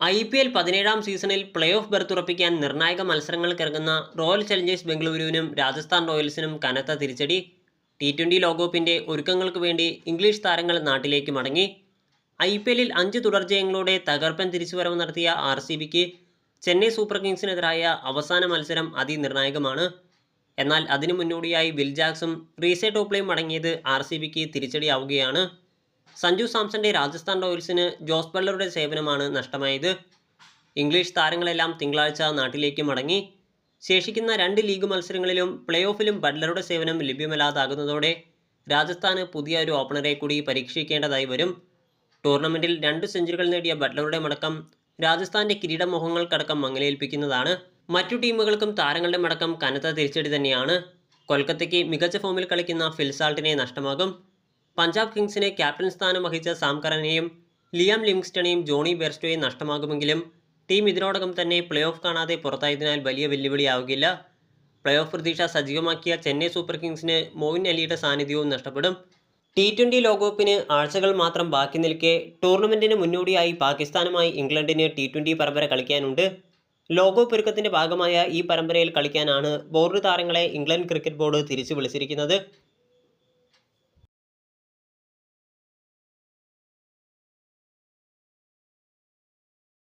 I P L പതിനേഴാം സീസണിൽ play off berth ഉറപ്പിക്കാൻ നിർണായക മത്സരങ്ങൾക്കിറങ്ങുന്ന റോയൽ ചലഞ്ചേഴ്സ് ബംഗളൂരുവിനും രാജസ്ഥാൻ റോയൽസിനും കനത്ത തിരിച്ചടി. ടി ട്വന്റി ലോകകപ്പിന്റെ ഒരുക്കങ്ങൾക്ക് വേണ്ടി ഇംഗ്ലീഷ് താരങ്ങൾ നാട്ടിലേക്ക് മടങ്ങി. ഐ പി എല്ലിൽ അഞ്ച് തുടർജയങ്ങളോടെ തകർപ്പൻ തിരിച്ചുവരവ് നടത്തിയ ആർ സി ബിക്ക് ചെന്നൈ സൂപ്പർ കിങ്സിനെതിരായ അവസാന മത്സരം അതിനിർണായകമാണ്. എന്നാൽ അതിനു മുന്നോടിയായി വിൽ ജാക്സും റീസെ ടോപ്ലയും മടങ്ങിയത് ആർ സി ബിക്ക് തിരിച്ചടിയാവുകയാണ്. സഞ്ജു സാംസന്റെ രാജസ്ഥാൻ റോയൽസിന് ജോസ് ബള്ളറുടെ സേവനമാണ് നഷ്ടമായത്. ഇംഗ്ലീഷ് താരങ്ങളെല്ലാം തിങ്കളാഴ്ച നാട്ടിലേക്ക് മടങ്ങി. ശേഷിക്കുന്ന രണ്ട് ലീഗ് മത്സരങ്ങളിലും പ്ലേ ഓഫിലും ബട്ട്ലറുടെ സേവനം ലഭ്യമല്ലാതാകുന്നതോടെ രാജസ്ഥാന് പുതിയ ഒരു ഓപ്പണറെ കൂടി പരീക്ഷിക്കേണ്ടതായി വരും. ടൂർണമെന്റിൽ രണ്ട് സെഞ്ചുറികൾ നേടിയ ബട്ട്ലറുടെ മടക്കം രാജസ്ഥാന്റെ കിരീടമോഹങ്ങൾക്കടക്കം മങ്ങലേൽപ്പിക്കുന്നതാണ്. മറ്റു ടീമുകൾക്കും താരങ്ങളുടെ മടക്കം കനത്ത തിരിച്ചടി തന്നെയാണ്. കൊൽക്കത്തയ്ക്ക് മികച്ച ഫോമിൽ കളിക്കുന്ന ഫിൽസാൾട്ടിനെ നഷ്ടമാകും. പഞ്ചാബ് കിങ്സിനെ ക്യാപ്റ്റൻ സ്ഥാനം വഹിച്ച സാംകറനെയും ലിയാം ലിംഗ്സ്റ്റണെയും ജോണി ബെർസ്റ്റോയും നഷ്ടമാകുമെങ്കിലും ടീം ഇതിനോടകം തന്നെ പ്ലേ ഓഫ് കാണാതെ പുറത്തായതിനാൽ വലിയ വെല്ലുവിളിയാവുകയില്ല. പ്ലേ ഓഫ് പ്രതീക്ഷ സജീവമാക്കിയ ചെന്നൈ സൂപ്പർ കിങ്സിന് മോയിൻ അലിയുടെ സാന്നിധ്യവും നഷ്ടപ്പെടും. ടി ട്വന്റി ലോകകപ്പിന് ആഴ്ചകൾ മാത്രം ബാക്കി നിൽക്കെ ടൂർണമെന്റിന് മുന്നോടിയായി പാകിസ്ഥാനുമായി ഇംഗ്ലണ്ടിന് ടി ട്വന്റി പരമ്പര കളിക്കാനുണ്ട്. ലോകകപ്പ് ഒരുക്കത്തിന്റെ ഭാഗമായ ഈ പരമ്പരയിൽ കളിക്കാനാണ് ബോർഡ് താരങ്ങളെ ഇംഗ്ലണ്ട് ക്രിക്കറ്റ് ബോർഡ് തിരിച്ചു വിളിച്ചിരിക്കുന്നത്.